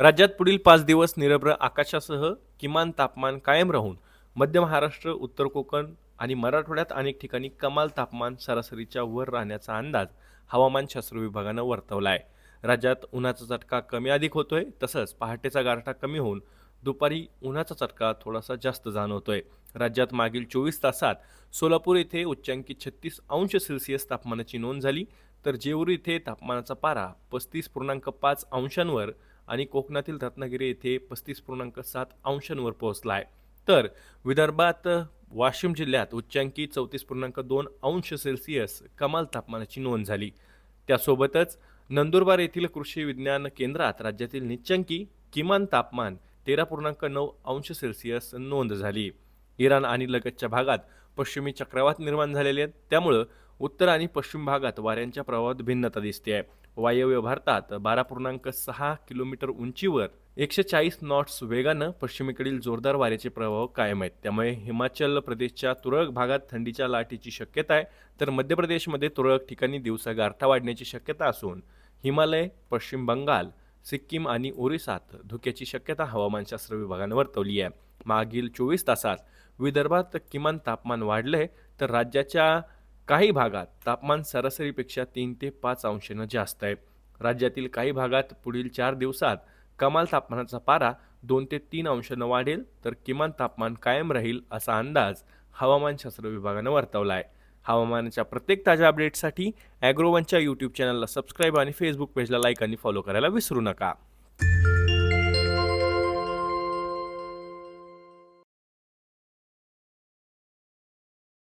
राज्यात पुढील पाच दिवस निरभ्र आकाशासह किमान तापमान कायम राहून मध्य महाराष्ट्र उत्तर कोकण आणि मराठवाड्यात अनेक ठिकाणी कमाल तापमान सरासरीच्या वर राहण्याचा अंदाज हवामानशास्त्र विभागानं वर्तवला आहे राज्यात उन्हाचा चटका कमी अधिक होतोय तसंच पहाटेचा गारठा कमी होऊन दुपारी उन्हाचा चटका थोडासा जास्त जाणवतोय. राज्यात मागील चोवीस तासात सोलापूर येथे उच्चांकी छत्तीस अंश सेल्सिअस तापमानाची नोंद झाली तर जेऊर येथे तापमानाचा पारा पस्तीस पूर्णांक पाच अंशांवर आणि कोकणातील रत्नागिरी येथे पस्तीस पूर्णांक सात अंशांवर पोहोचला आहे तर विदर्भात वाशिम जिल्ह्यात उच्चांकी चौतीस पूर्णांक दोन अंश सेल्सिअस कमाल तापमानाची नोंद झाली. त्यासोबतच नंदुरबार येथील कृषी विज्ञान केंद्रात राज्यातील निच्चांकी किमान तापमान तेरा पूर्णांक नऊ अंश सेल्सिअस नोंद झाली. इराण आणि लगतच्या भागात पश्चिमी चक्रवात निर्माण झालेले आहेत. त्यामुळं उत्तर आणि पश्चिम भागात वाऱ्यांच्या प्रवाहात भिन्नता दिसते आहे. वायव्य भारतात बारा पूर्णांक सहा किलोमीटर उंचीवर एकशे चाळीस नॉट्स वेगानं पश्चिमेकडील जोरदार वाऱ्याचे प्रभाव कायम आहेत. त्यामुळे हिमाचल प्रदेशच्या तुरळक भागात थंडीच्या लाटेची शक्यता आहे. तर मध्य प्रदेशमध्ये तुरळक ठिकाणी दिवसा गारठा वाढण्याची शक्यता असून हिमालय पश्चिम बंगाल सिक्कीम आणि ओरिसात धुक्याची शक्यता हवामानशास्त्र विभागानं वर्तवली आहे. मागील चोवीस तासात विदर्भात किमान तापमान वाढलंय. तर राज्याच्या काही भागात तापमान सरासरीपेक्षा तीन ते पाच अंशानं जास्त आहे. राज्यातील काही भागात पुढील चार दिवसात कमाल तापमानाचा पारा दोन ते तीन अंशानं वाढेल तर किमान तापमान कायम राहील असा अंदाज हवामानशास्त्र विभागानं वर्तवला आहे हवामानाच्या प्रत्येक ताज्या अपडेटसाठी ॲग्रोवनच्या यूट्यूब चॅनलला सबस्क्राईब आणि फेसबुक पेजला लाईक आणि फॉलो करायला विसरू नका.